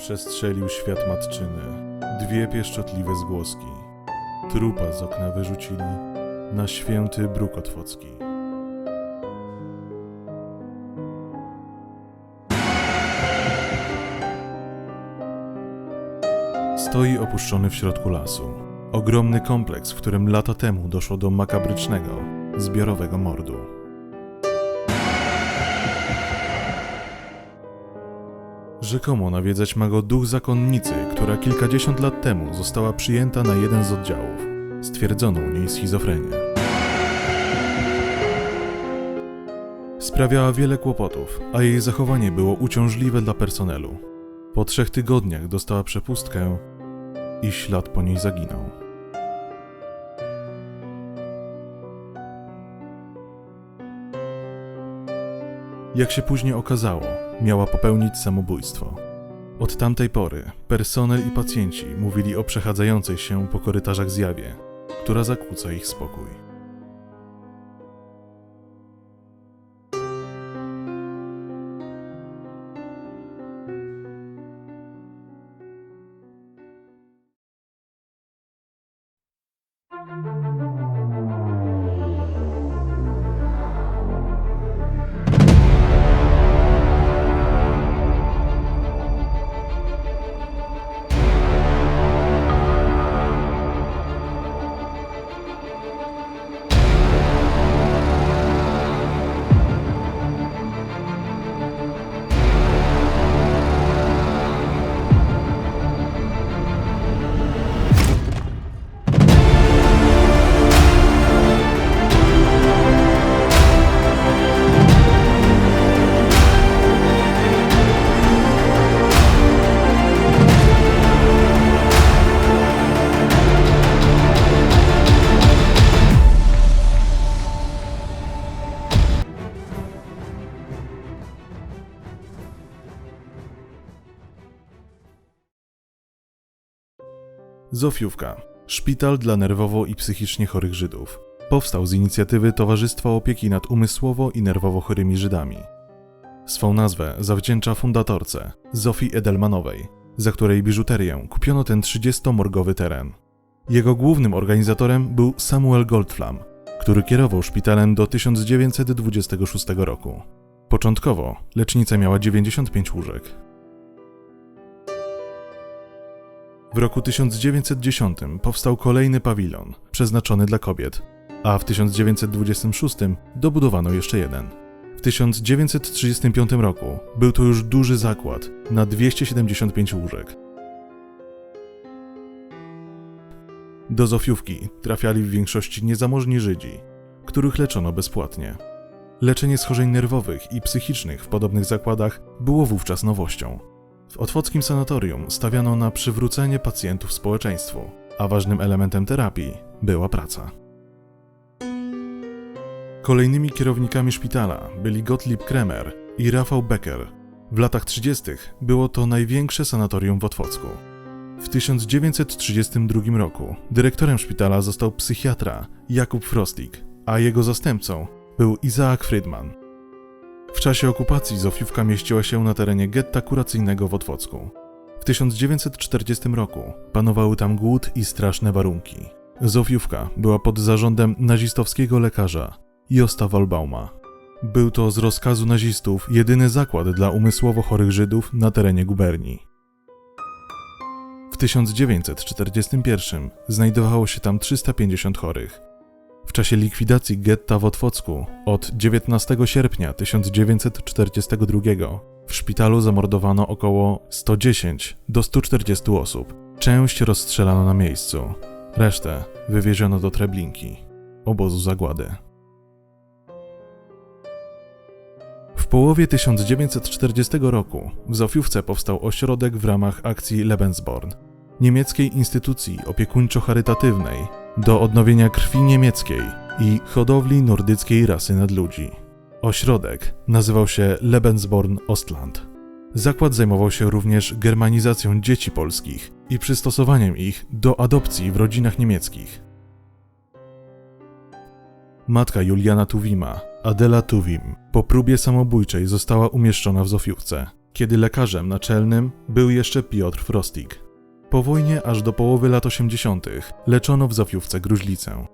Przestrzelił świat matczyny. Dwie pieszczotliwe zgłoski. Trupa z okna wyrzucili na święty bruk otwocki. Stoi opuszczony w środku lasu. Ogromny kompleks, w którym lata temu doszło do makabrycznego, zbiorowego mordu. Rzekomo nawiedzać ma go duch zakonnicy, która kilkadziesiąt lat temu została przyjęta na jeden z oddziałów. Stwierdzono u niej schizofrenię. Sprawiała wiele kłopotów, a jej zachowanie było uciążliwe dla personelu. Po trzech tygodniach dostała przepustkę i ślad po niej zaginął. Jak się później okazało, miała popełnić samobójstwo. Od tamtej pory personel i pacjenci mówili o przechadzającej się po korytarzach zjawie, która zakłóca ich spokój. Zofiówka. Szpital dla nerwowo i psychicznie chorych Żydów. Powstał z inicjatywy Towarzystwa Opieki nad Umysłowo i Nerwowo Chorymi Żydami. Swą nazwę zawdzięcza fundatorce Zofii Edelmanowej, za której biżuterię kupiono ten 30-morgowy teren. Jego głównym organizatorem był Samuel Goldflam, który kierował szpitalem do 1926 roku. Początkowo lecznica miała 95 łóżek. W roku 1910 powstał kolejny pawilon, przeznaczony dla kobiet, a w 1926 dobudowano jeszcze jeden. W 1935 roku był to już duży zakład na 275 łóżek. Do Zofiówki trafiali w większości niezamożni Żydzi, których leczono bezpłatnie. Leczenie schorzeń nerwowych i psychicznych w podobnych zakładach było wówczas nowością. W Otwockim sanatorium stawiano na przywrócenie pacjentów społeczeństwu, a ważnym elementem terapii była praca. Kolejnymi kierownikami szpitala byli Gottlieb Kremer i Rafał Becker. W latach 30. było to największe sanatorium w Otwocku. W 1932 roku dyrektorem szpitala został psychiatra Jakub Frostik, a jego zastępcą był Izaak Friedman. W czasie okupacji Zofiówka mieściła się na terenie getta kuracyjnego w Otwocku. W 1940 roku panowały tam głód i straszne warunki. Zofiówka była pod zarządem nazistowskiego lekarza Josta Walbauma. Był to z rozkazu nazistów jedyny zakład dla umysłowo chorych Żydów na terenie guberni. W 1941 znajdowało się tam 350 chorych. W czasie likwidacji getta w Otwocku od 19 sierpnia 1942 w szpitalu zamordowano około 110 do 140 osób. Część rozstrzelano na miejscu, resztę wywieziono do Treblinki, obozu zagłady. W połowie 1940 roku w Zofiówce powstał ośrodek w ramach akcji Lebensborn, niemieckiej instytucji opiekuńczo-charytatywnej do odnowienia krwi niemieckiej i hodowli nordyckiej rasy nadludzi. Ośrodek nazywał się Lebensborn Ostland. Zakład zajmował się również germanizacją dzieci polskich i przystosowaniem ich do adopcji w rodzinach niemieckich. Matka Juliana Tuwima, Adela Tuwim, po próbie samobójczej została umieszczona w Zofiówce. kiedy lekarzem naczelnym był jeszcze Piotr Frostik. Po wojnie aż do połowy lat 80. leczono w Zofiówce gruźlicę.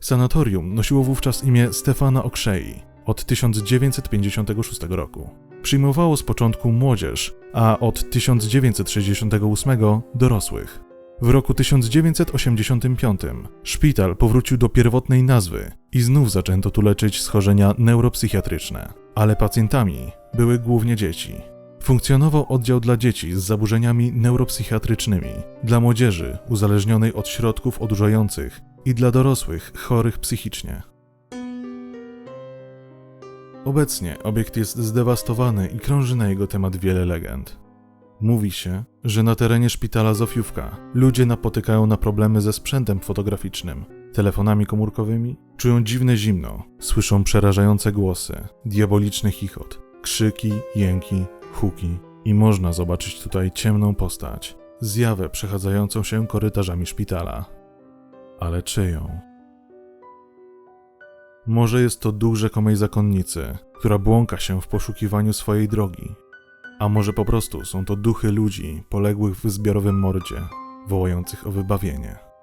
Sanatorium nosiło wówczas imię Stefana Okrzei od 1956 roku. Przyjmowało z początku młodzież, a od 1968 dorosłych. W roku 1985 szpital powrócił do pierwotnej nazwy i znów zaczęto tu leczyć schorzenia neuropsychiatryczne, ale pacjentami były głównie dzieci. Funkcjonował oddział dla dzieci z zaburzeniami neuropsychiatrycznymi, dla młodzieży uzależnionej od środków odurzających i dla dorosłych chorych psychicznie. Obecnie obiekt jest zdewastowany i krąży na jego temat wiele legend. Mówi się, że na terenie szpitala Zofiówka ludzie napotykają na problemy ze sprzętem fotograficznym, telefonami komórkowymi, czują dziwne zimno, słyszą przerażające głosy, diaboliczny chichot, krzyki, jęki, huki i można zobaczyć tutaj ciemną postać, zjawę przechadzającą się korytarzami szpitala. Ale czyją? Może jest to duch rzekomej zakonnicy, która błąka się w poszukiwaniu swojej drogi. A może po prostu są to duchy ludzi poległych w zbiorowym mordzie, wołających o wybawienie.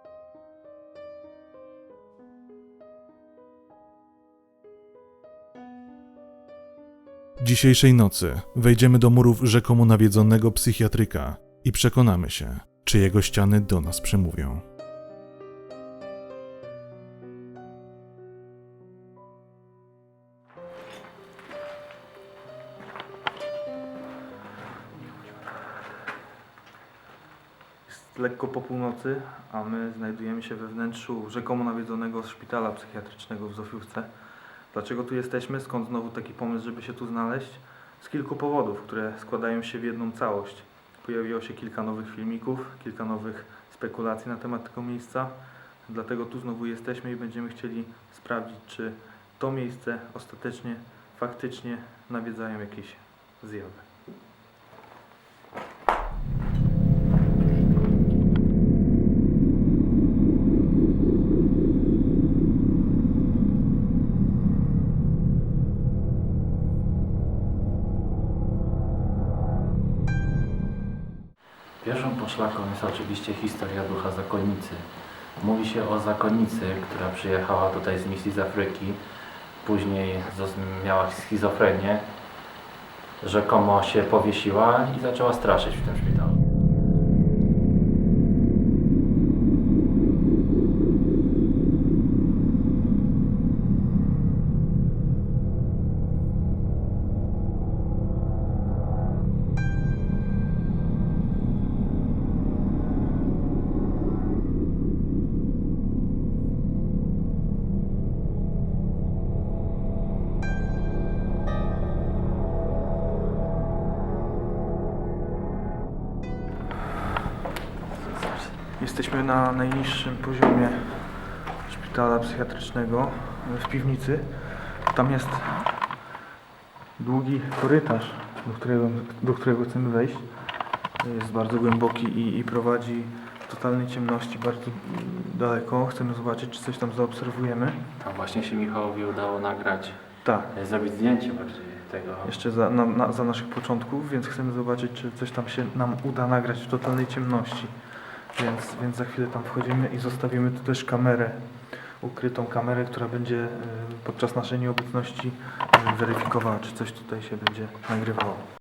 Dzisiejszej nocy wejdziemy do murów rzekomo nawiedzonego psychiatryka i przekonamy się, czy jego ściany do nas przemówią. Lekko po północy, a my znajdujemy się we wnętrzu rzekomo nawiedzonego szpitala psychiatrycznego w Zofiówce. Dlaczego tu jesteśmy? Skąd znowu taki pomysł, żeby się tu znaleźć? Z kilku powodów, które składają się w jedną całość. Pojawiło się kilka nowych filmików, kilka nowych spekulacji na temat tego miejsca. Dlatego tu znowu jesteśmy i będziemy chcieli sprawdzić, czy to miejsce ostatecznie, faktycznie nawiedzają jakieś zjawy. Poszlaką jest oczywiście historia ducha zakonnicy. Mówi się o zakonnicy, która przyjechała tutaj z misji z Afryki. Później miała schizofrenię. Rzekomo się powiesiła i zaczęła straszyć w tym szpitalu. Na najniższym poziomie szpitala psychiatrycznego w piwnicy. Tam jest długi korytarz, do którego, do którego chcemy wejść. Jest bardzo głęboki i, i prowadzi w totalnej ciemności bardzo daleko. Chcemy zobaczyć, czy coś tam zaobserwujemy. Tam właśnie się Michałowi udało nagrać, Tak, e, zrobić zdjęcie bardziej tego. jeszcze za, na, na, za naszych początków, więc chcemy zobaczyć, czy coś tam się nam uda nagrać w totalnej ciemności. Więc, więc za chwilę tam wchodzimy i zostawimy tu też kamerę, ukrytą kamerę, która będzie y, podczas naszej nieobecności y, weryfikowała, czy coś tutaj się będzie nagrywało.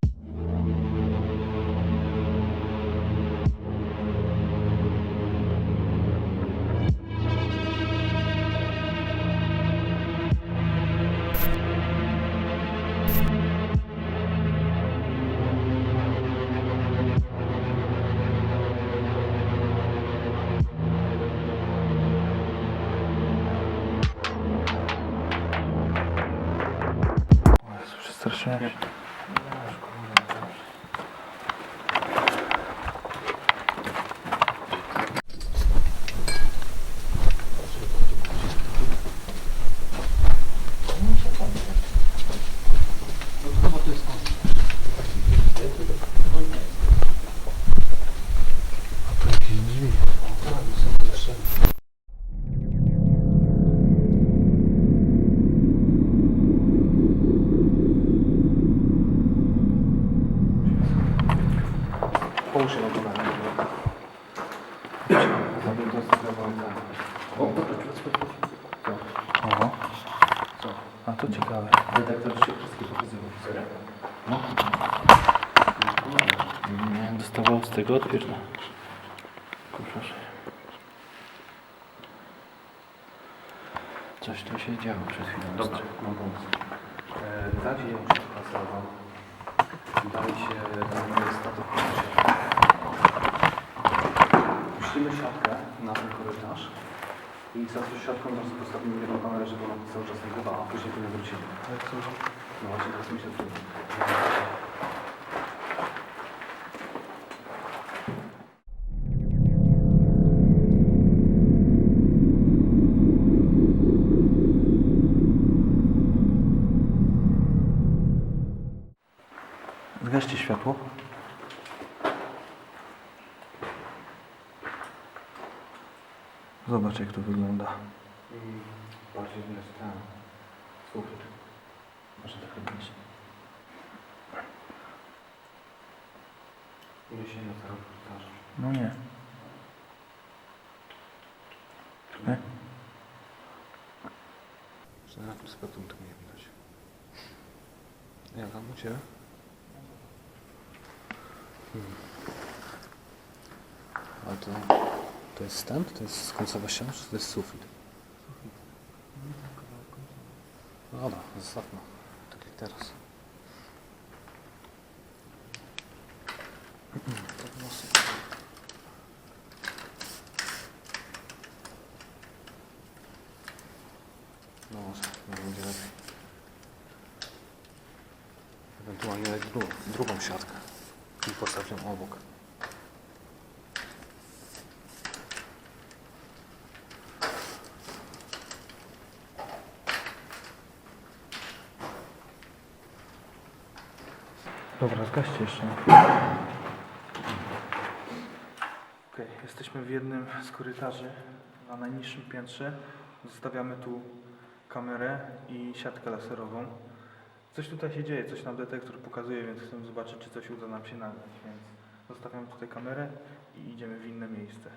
O, to ciekawe. Detektor się wszystkie pokazywał. No. Nie, dostawał z tego odbierze. Proszę. Coś tu się działo przed chwilą. Dobra, mam pomysł. E, Dajcie ją przepracową. Dajcie na miejsca do Puścimy siatkę na ten korytarz i za tą siatką teraz postawimy jedną kamerę, żeby ona cały czas nagrywała, a później tu nie wrócimy. No właśnie, teraz mi się przyda. Zgaście światło. Zobacz jak to wygląda. Bardziej widać ten sufit. Może trochę bliżej. Nie się na korytarzu. No nie. Nie? Że na tym spektrum tego nie widać. Jak tam u? Hmm. Ale to, to jest stęp? To jest końcowa ściana, to jest sufit? No dobra, zostawmy. Tak jak teraz. No może, może będzie lepiej. Ewentualnie drugą, drugą siatkę i postawię obok. Dobra, zgaście jeszcze. Okej, jesteśmy w jednym z korytarzy na najniższym piętrze. Zostawiamy tu kamerę i siatkę laserową. Coś tutaj się dzieje, coś nam detektor pokazuje, więc chcemy zobaczyć, czy coś uda nam się nagrać. Więc zostawiam tutaj kamerę i idziemy w inne miejsce.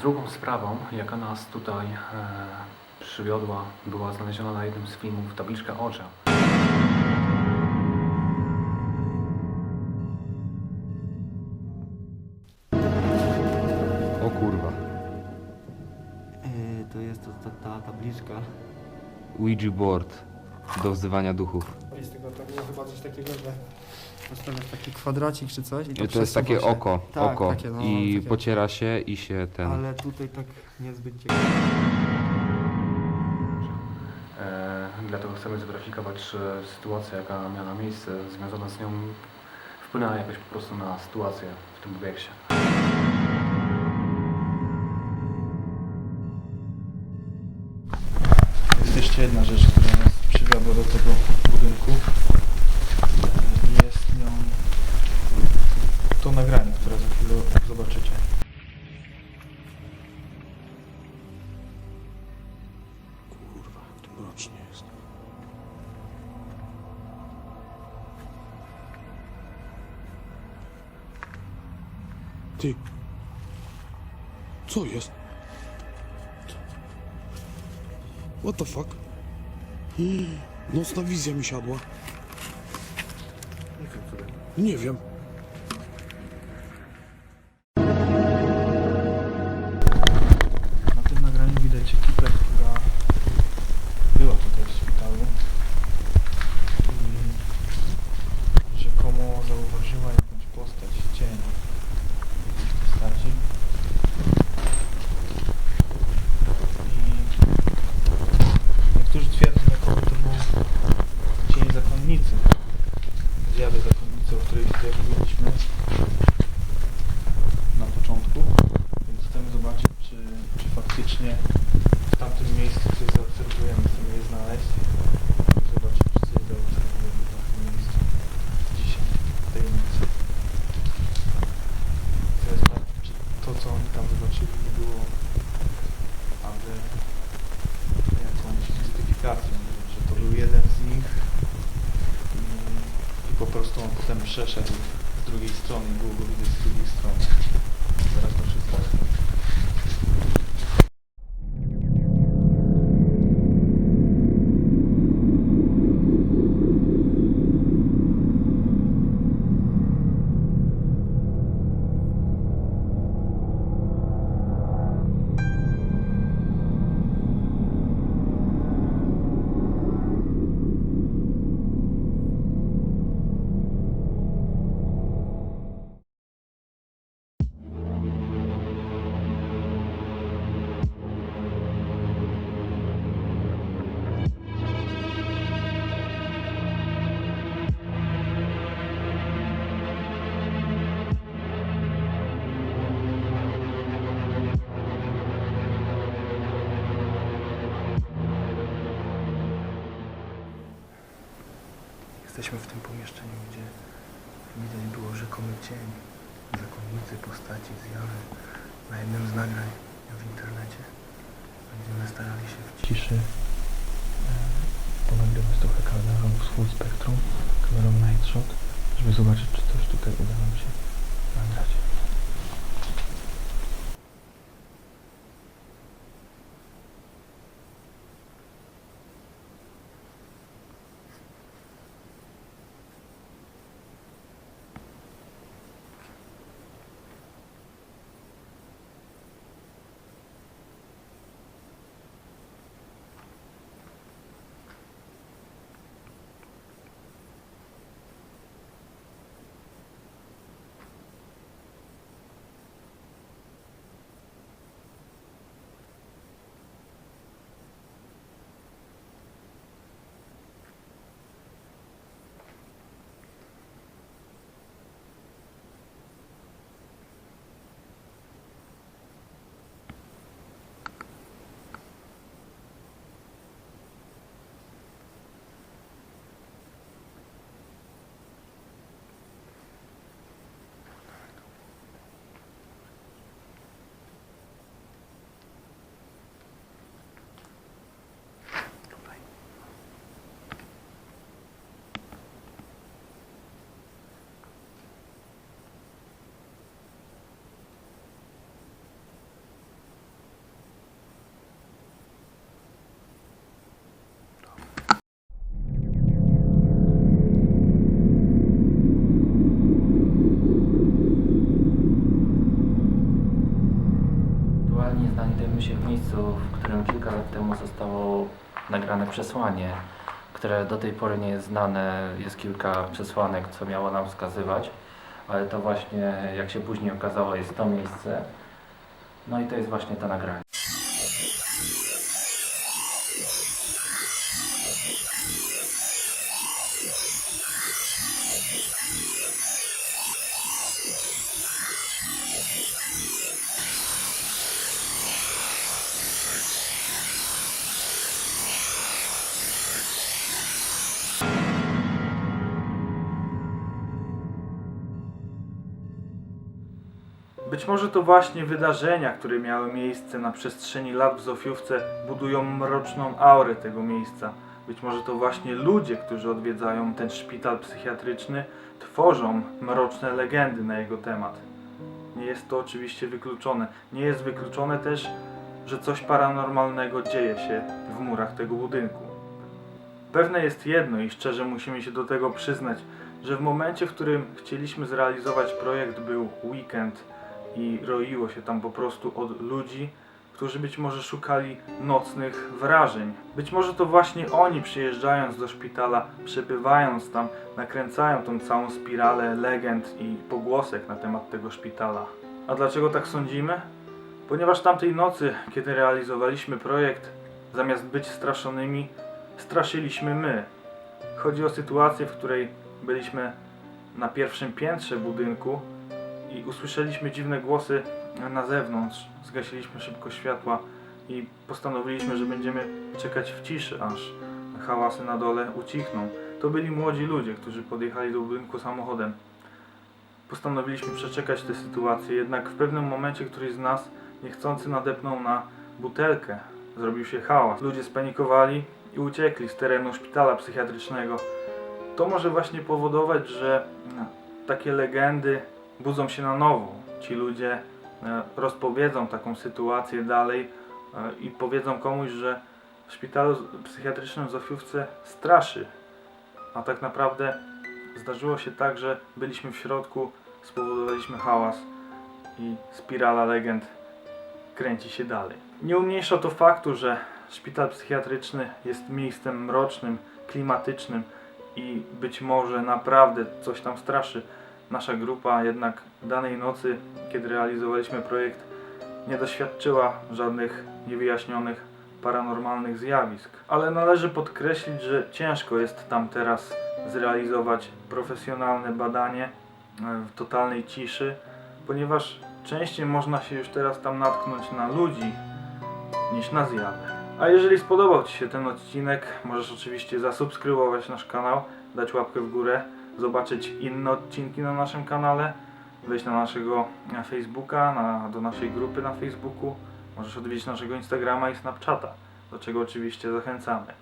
Drugą sprawą, jaka nas tutaj e, przywiodła, była znaleziona na jednym z filmów tabliczka Orza. O kurwa. Yy, to jest to, ta, ta tabliczka. Ouija board do wzywania duchów. Jest tego to było chyba coś takiego, że postawiasz taki kwadracik czy coś i to, I to jest przesuwa takie się. oko, Tak, oko. takie, no, I takie. pociera się i się ten... Ale tutaj tak niezbyt ciekawe. E, dlatego chcemy zweryfikować, czy sytuacja, jaka miała miejsce, związana z nią, wpłynęła jakoś po prostu na sytuację w tym obiekcie. Jest jeszcze jedna rzecz, która nas przywiodła do tego budynku. Nią to nagranie, które za chwilę zobaczycie. Kurwa, to mrocznie jest. Ty. Co jest? What the fuck? Nocna wizja mi siadła. Nie wiem. Tam zobaczyli, nie było aby jakąś mistyfikacją, że to był jeden z nich i, i po prostu on potem przeszedł z drugiej strony i było go widać z drugiej strony. Jesteśmy w tym pomieszczeniu, gdzie widać było rzekomy cień, zakonnicy, postaci, zjawy na jednym z nagrań w internecie. Będziemy starali się w ciszy e, ponagrywać trochę kamerą w full spektrum, kamerą night shot, żeby zobaczyć, czy coś tutaj uda nam się nagrać. Aktualnie znajdujemy się w miejscu, w którym temu zostało nagrane przesłanie, które do tej pory nie jest znane. Jest kilka przesłanek, co miało nam wskazywać, ale to właśnie, jak się później okazało, jest to miejsce. No i to jest właśnie to nagranie. Być może to właśnie wydarzenia, które miały miejsce na przestrzeni lat w Zofiówce, budują mroczną aurę tego miejsca. Być może to właśnie ludzie, którzy odwiedzają ten szpital psychiatryczny, tworzą mroczne legendy na jego temat. Nie jest to oczywiście wykluczone. Nie jest wykluczone też, że coś paranormalnego dzieje się w murach tego budynku. Pewne jest jedno i szczerze musimy się do tego przyznać, że w momencie, w którym chcieliśmy zrealizować projekt, był weekend i roiło się tam po prostu od ludzi, którzy być może szukali nocnych wrażeń. Być może to właśnie oni przyjeżdżając do szpitala, przebywając tam, nakręcają tą całą spiralę legend i pogłosek na temat tego szpitala. A dlaczego tak sądzimy? Ponieważ tamtej nocy, kiedy realizowaliśmy projekt, zamiast być straszonymi, straszyliśmy my. Chodzi o sytuację, w której byliśmy na pierwszym piętrze budynku i usłyszeliśmy dziwne głosy na zewnątrz. Zgasiliśmy szybko światła i postanowiliśmy, że będziemy czekać w ciszy, aż hałasy na dole ucichną. To byli młodzi ludzie, którzy podjechali do budynku samochodem. Postanowiliśmy przeczekać tę sytuację, jednak w pewnym momencie któryś z nas niechcący nadepnął na butelkę. Zrobił się hałas. Ludzie spanikowali i uciekli z terenu szpitala psychiatrycznego. To może właśnie powodować, że takie legendy budzą się na nowo. Ci ludzie e, rozpowiedzą taką sytuację dalej e, i powiedzą komuś, że w szpitalu psychiatrycznym w Zofiówce straszy. A tak naprawdę zdarzyło się tak, że byliśmy w środku, spowodowaliśmy hałas i spirala legend kręci się dalej. Nie umniejsza to faktu, że szpital psychiatryczny jest miejscem mrocznym, klimatycznym i być może naprawdę coś tam straszy. Nasza grupa jednak danej nocy, kiedy realizowaliśmy projekt, nie doświadczyła żadnych niewyjaśnionych paranormalnych zjawisk. Ale należy podkreślić, że ciężko jest tam teraz zrealizować profesjonalne badanie e, w totalnej ciszy, ponieważ częściej można się już teraz tam natknąć na ludzi niż na zjawy. A jeżeli spodobał Ci się ten odcinek, możesz oczywiście zasubskrybować nasz kanał, dać łapkę w górę, zobaczyć inne odcinki na naszym kanale, wejść na naszego e, Facebooka, na, do naszej grupy na Facebooku, możesz odwiedzić naszego Instagrama i Snapchata, do czego oczywiście zachęcamy.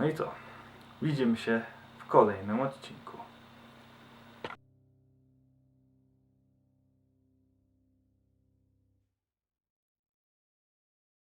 No i co? Widzimy się w kolejnym odcinku.